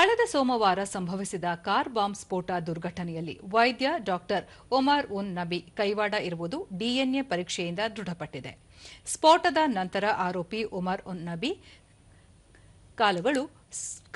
ಕಳೆದ ಸೋಮವಾರ ಸಂಭವಿಸಿದ ಕಾರ್ ಬಾಂಬ್ ಸ್ಫೋಟ ದುರ್ಘಟನೆಯಲ್ಲಿ ವೈದ್ಯ ಡಾಕ್ಟರ್ ಒಮರ್ ಉನ್ ನಬಿ ಕೈವಾಡ ಇರುವುದು ಡಿಎನ್ಎ ಪರೀಕ್ಷೆಯಿಂದ ದೃಢಪಟ್ಟಿದೆ. ಸ್ಫೋಟದ ನಂತರ ಆರೋಪಿ ಒಮರ್ ಉನ್ ನಬಿ ಕಾಲುಗಳು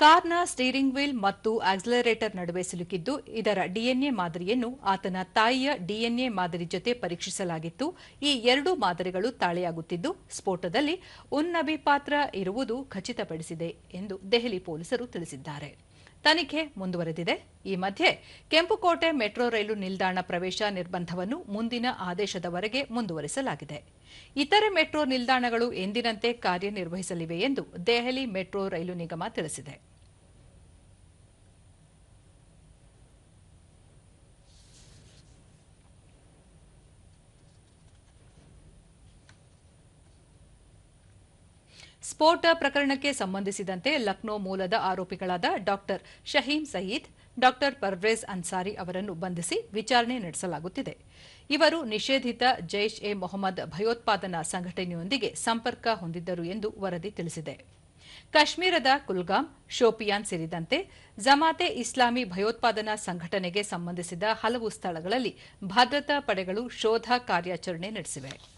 ಕಾರ್ನ ಸ್ಟೀರಿಂಗ್ ವೀಲ್ ಮತ್ತು ಆಕ್ಸಲರೇಟರ್ ನಡುವೆ ಸಿಲುಕಿದ್ದು, ಇದರ ಡಿಎನ್ಎ ಮಾದರಿಯನ್ನು ಆತನ ತಾಯಿಯ ಡಿಎನ್ಎ ಮಾದರಿ ಜೊತೆ ಪರೀಕ್ಷಿಸಲಾಗಿತ್ತು. ಈ ಎರಡೂ ಮಾದರಿಗಳು ತಾಳೆಯಾಗುತ್ತಿದ್ದು, ಸ್ಫೋಟದಲ್ಲಿ ಉನ್ನಬಿ ಪಾತ್ರ ಇರುವುದು ಖಚಿತಪಡಿಸಿದೆ ಎಂದು ದೆಹಲಿ ಪೊಲೀಸರು ತಿಳಿಸಿದ್ದಾರೆ. ತನಿಖೆ ಮುಂದುವರೆದಿದೆ. ಈ ಮಧ್ಯೆ ಕೆಂಪುಕೋಟೆ ಮೆಟ್ರೋ ರೈಲು ನಿಲ್ದಾಣ ಪ್ರವೇಶ ನಿರ್ಬಂಧವನ್ನು ಮುಂದಿನ ಆದೇಶದವರೆಗೆ ಮುಂದುವರಿಸಲಾಗಿದೆ. ಇತರೆ ಮೆಟ್ರೋ ನಿಲ್ದಾಣಗಳು ಎಂದಿನಂತೆ ಕಾರ್ಯನಿರ್ವಹಿಸಲಿವೆ ಎಂದು ದೆಹಲಿ ಮೆಟ್ರೋ ರೈಲು ನಿಗಮ ತಿಳಿಸಿದೆ. ಸ್ಫೋಟ ಪ್ರಕರಣಕ್ಕೆ ಸಂಬಂಧಿಸಿದಂತೆ ಲಕ್ನೋ ಮೂಲದ ಆರೋಪಿಗಳಾದ ಡಾಕ್ಟರ್ ಶಹೀಂ ಸಯೀದ್, ಡಾಕ್ಟರ್ ಪರ್ವೇಜ್ ಅನ್ಸಾರಿ ಅವರನ್ನು ಬಂಧಿಸಿ ವಿಚಾರಣೆ ನಡೆಸಲಾಗುತ್ತಿದೆ. ಇವರು ನಿಷೇಧಿತ ಜೈಷ್ ಎ ಮೊಹಮ್ಮದ್ ಭಯೋತ್ಪಾದನಾ ಸಂಘಟನೆಯೊಂದಿಗೆ ಸಂಪರ್ಕ ಹೊಂದಿದ್ದರು ಎಂದು ವರದಿ ತಿಳಿಸಿದೆ. ಕಾಶ್ಮೀರದ ಕುಲ್ಗಾಮ್, ಶೋಪಿಯಾನ್ ಸೇರಿದಂತೆ ಜಮಾತೆ ಇಸ್ಲಾಮಿ ಭಯೋತ್ಪಾದನಾ ಸಂಘಟನೆಗೆ ಸಂಬಂಧಿಸಿದ ಹಲವು ಸ್ಥಳಗಳಲ್ಲಿ ಭದ್ರತಾ ಪಡೆಗಳು ಶೋಧ ಕಾರ್ಯಾಚರಣೆ ನಡೆಸಿವೆ.